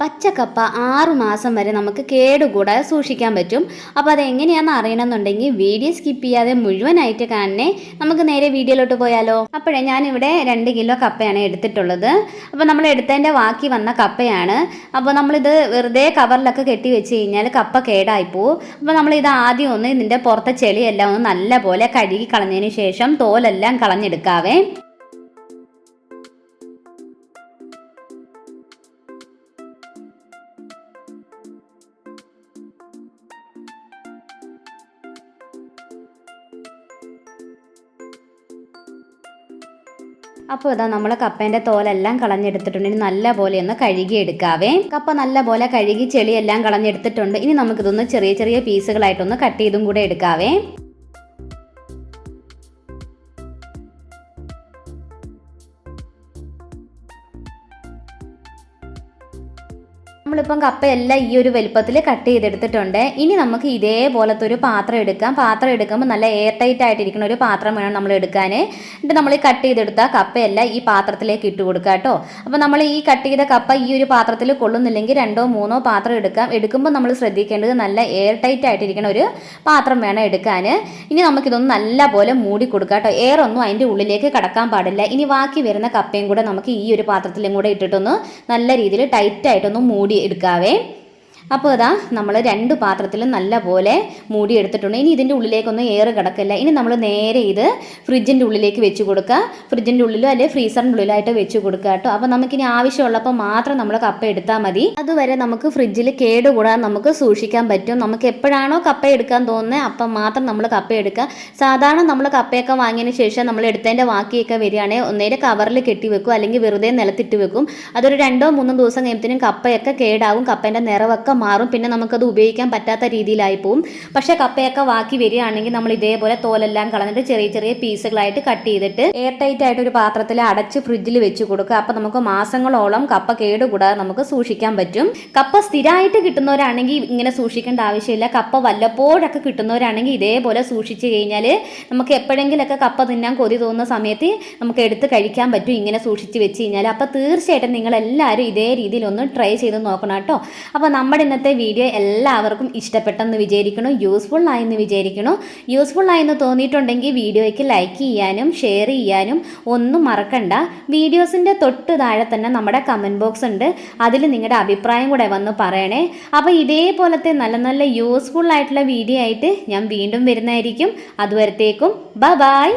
പച്ചക്കപ്പ ആറു മാസം വരെ നമുക്ക് കേടുകൂടാതെ സൂക്ഷിക്കാൻ പറ്റും. അപ്പോൾ അത് എങ്ങനെയാണെന്ന് അറിയണമെന്നുണ്ടെങ്കിൽ വീഡിയോ സ്കിപ്പ് ചെയ്യാതെ മുഴുവനായിട്ട് കാണണേ. നമുക്ക് നേരെ വീഡിയോയിലോട്ട് പോയാലോ? അപ്പോഴേ ഞാനിവിടെ രണ്ട് കിലോ കപ്പയാണ് എടുത്തിട്ടുള്ളത്. അപ്പോൾ നമ്മൾ എടുത്തതിന്റെ ബാക്കി വന്ന കപ്പയാണ്. അപ്പോൾ നമ്മളിത് വെറുതെ കവറിലൊക്കെ കെട്ടി വെച്ച് കഴിഞ്ഞാൽ കപ്പ കേടായിപ്പോവും അപ്പോൾ നമ്മളിത് ആദ്യം ഒന്ന് ഇതിന്റെ പുറത്തെ ചെളിയെല്ലാം ഒന്ന് നല്ലപോലെ കഴുകി കളഞ്ഞതിന് ശേഷം തോലെല്ലാം കളഞ്ഞെടുക്കാവേ. അപ്പോൾ ഇതാ നമ്മൾ കപ്പേന്റെ തോലെല്ലാം കളഞ്ഞെടുത്തിട്ടുണ്ട്. ഇനി നല്ല പോലെ ഒന്ന് കഴുകി എടുക്കാവേ കപ്പ നല്ല പോലെ കഴുകി ചെളിയെല്ലാം കളഞ്ഞെടുത്തിട്ടുണ്ട്. ഇനി നമുക്കിതൊന്ന് ചെറിയ ചെറിയ പീസുകളായിട്ടൊന്ന് കട്ട് ചെയ്തും കൂടെ എടുക്കാവേ. നമ്മളിപ്പം കപ്പയെല്ലാം ഈ ഒരു വലുപ്പത്തിൽ കട്ട് ചെയ്തെടുത്തിട്ടുണ്ട്. ഇനി നമുക്ക് ഇതേപോലത്തെ ഒരു പാത്രം എടുക്കാം. പാത്രം എടുക്കുമ്പോൾ നല്ല എയർ ടൈറ്റ് ആയിട്ടിരിക്കുന്ന ഒരു പാത്രം വേണം നമ്മൾ എടുക്കാൻ. എന്നിട്ട് നമ്മൾ കട്ട് ചെയ്തെടുത്ത കപ്പയെല്ലാം ഈ പാത്രത്തിലേക്ക് ഇട്ട് കൊടുക്കുക കേട്ടോ. അപ്പോൾ നമ്മൾ ഈ കട്ട് ചെയ്ത കപ്പ ഈ ഒരു പാത്രത്തിൽ കൊള്ളുന്നില്ലെങ്കിൽ രണ്ടോ മൂന്നോ പാത്രം എടുക്കാം. എടുക്കുമ്പോൾ നമ്മൾ ശ്രദ്ധിക്കേണ്ടത് നല്ല എയർ ടൈറ്റ് ആയിട്ടിരിക്കുന്ന ഒരു പാത്രം വേണം എടുക്കാൻ. ഇനി നമുക്കിതൊന്ന് നല്ല പോലെ മൂടി കൊടുക്കുക കേട്ടോ. എയർ ഒന്നും അതിന്റെ ഉള്ളിലേക്ക് കടക്കാൻ പാടില്ല. ഇനി ബാക്കി വരുന്ന കപ്പയും കൂടെ നമുക്ക് ഈ ഒരു പാത്രത്തിലും കൂടെ ഇട്ടിട്ടൊന്ന് നല്ല രീതിയിൽ ടൈറ്റായിട്ടൊന്ന് മൂടി എടുക്കാവേ. അപ്പോൾ ഇതാ നമ്മൾ രണ്ട് പാത്രത്തിലും നല്ല പോലെ മൂടി എടുത്തിട്ടുണ്ട് ഇനി ഇതിന്റെ ഉള്ളിലേക്കൊന്നും എയർ കിടക്കില്ല. ഇനി നമ്മൾ നേരെ ഇത് ഫ്രിഡ്ജിന്റെ ഉള്ളിലേക്ക് വെച്ച് കൊടുക്കുക ഫ്രിഡ്ജിന്റെ ഉള്ളിലോ അല്ലെങ്കിൽ ഫ്രീസറിന്റെ ഉള്ളിലായിട്ട് വെച്ച് കൊടുക്കുക കേട്ടോ. അപ്പോൾ നമുക്കിനി ആവശ്യമുള്ളപ്പോൾ മാത്രം നമ്മൾ കപ്പ എടുത്താൽ മതി. അതുവരെ നമുക്ക് ഫ്രിഡ്ജിൽ കേടുകൂടാതെ നമുക്ക് സൂക്ഷിക്കാൻ പറ്റും. നമുക്ക് എപ്പോഴാണോ കപ്പ എടുക്കാൻ തോന്നുന്നത് അപ്പം മാത്രം നമ്മൾ കപ്പ എടുക്കുക സാധാരണ നമ്മൾ കപ്പയൊക്കെ വാങ്ങിയതിന് ശേഷം നമ്മൾ എടുത്തതിന്റെ ബാക്കിയൊക്കെ വരികയാണെങ്കിൽ ഒന്നേരെ കവറിൽ കെട്ടി വെക്കും. അല്ലെങ്കിൽ വെറുതെ നിലത്തിട്ട് വെക്കും. അതൊരു രണ്ടോ മൂന്നോ ദിവസം കഴിയുമ്പോഴത്തേനും കപ്പയൊക്കെ കേടാവും കപ്പേന്റെ നിറവൊക്കെ മാറും. പിന്നെ നമുക്കത് ഉപയോഗിക്കാൻ പറ്റാത്ത രീതിയിലായി പോവും പക്ഷേ കപ്പയൊക്കെ വാക്കി വരികയാണെങ്കിൽ നമ്മൾ ഇതേപോലെ തോലെല്ലാം കളഞ്ഞിട്ട് ചെറിയ ചെറിയ പീസുകളായിട്ട് കട്ട് ചെയ്തിട്ട് എയർ ടൈറ്റ് ആയിട്ട് ഒരു പാത്രത്തിൽ അടച്ച് ഫ്രിഡ്ജിൽ വെച്ച് കൊടുക്കുക. അപ്പോൾ നമുക്ക് മാസങ്ങളോളം കപ്പ കേടുകൂടാതെ നമുക്ക് സൂക്ഷിക്കാൻ പറ്റും. കപ്പ സ്ഥിരമായിട്ട് കിട്ടുന്നവരാണെങ്കിൽ ഇങ്ങനെ സൂക്ഷിക്കേണ്ട ആവശ്യമില്ല. കപ്പ വല്ലപ്പോഴൊക്കെ കിട്ടുന്നവരാണെങ്കിൽ ഇതേപോലെ സൂക്ഷിച്ചു കഴിഞ്ഞാൽ നമുക്ക് എപ്പോഴെങ്കിലൊക്കെ കപ്പ തിന്നാൻ കൊതി തോന്നുന്ന സമയത്ത് നമുക്ക് എടുത്ത് കഴിക്കാൻ പറ്റും. ഇങ്ങനെ സൂക്ഷിച്ച് വെച്ച് കഴിഞ്ഞാൽ. അപ്പോൾ തീർച്ചയായിട്ടും നിങ്ങൾ എല്ലാവരും ഇതേ രീതിയിൽ ഒന്ന് ട്രൈ ചെയ്ത് നോക്കണം കേട്ടോ. അപ്പോൾ നമ്മുടെ ഇന്നത്തെ വീഡിയോ എല്ലാവർക്കും ഇഷ്ടപ്പെട്ടെന്ന് വിചാരിക്കണു യൂസ്ഫുൾ ആയെന്ന് വിചാരിക്കണു യൂസ്ഫുൾ ആയെന്ന് തോന്നിയിട്ടുണ്ടെങ്കിൽ വീഡിയോയ്ക്ക് ലൈക്ക് ചെയ്യാനും ഷെയർ ചെയ്യാനും ഒന്നും മറക്കണ്ട. വീഡിയോസിന്റെ തൊട്ട് താഴെ തന്നെ നമ്മുടെ കമന്റ് ബോക്സ് ഉണ്ട്. അതിൽ നിങ്ങളുടെ അഭിപ്രായം കൂടെ വന്ന് പറയണേ. അപ്പോൾ ഇതേപോലത്തെ നല്ല നല്ല യൂസ്ഫുൾ ആയിട്ടുള്ള വീഡിയോ ആയിട്ട് ഞാൻ വീണ്ടും വരുന്നതായിരിക്കും. അതുവരത്തേക്കും ബ ബായ്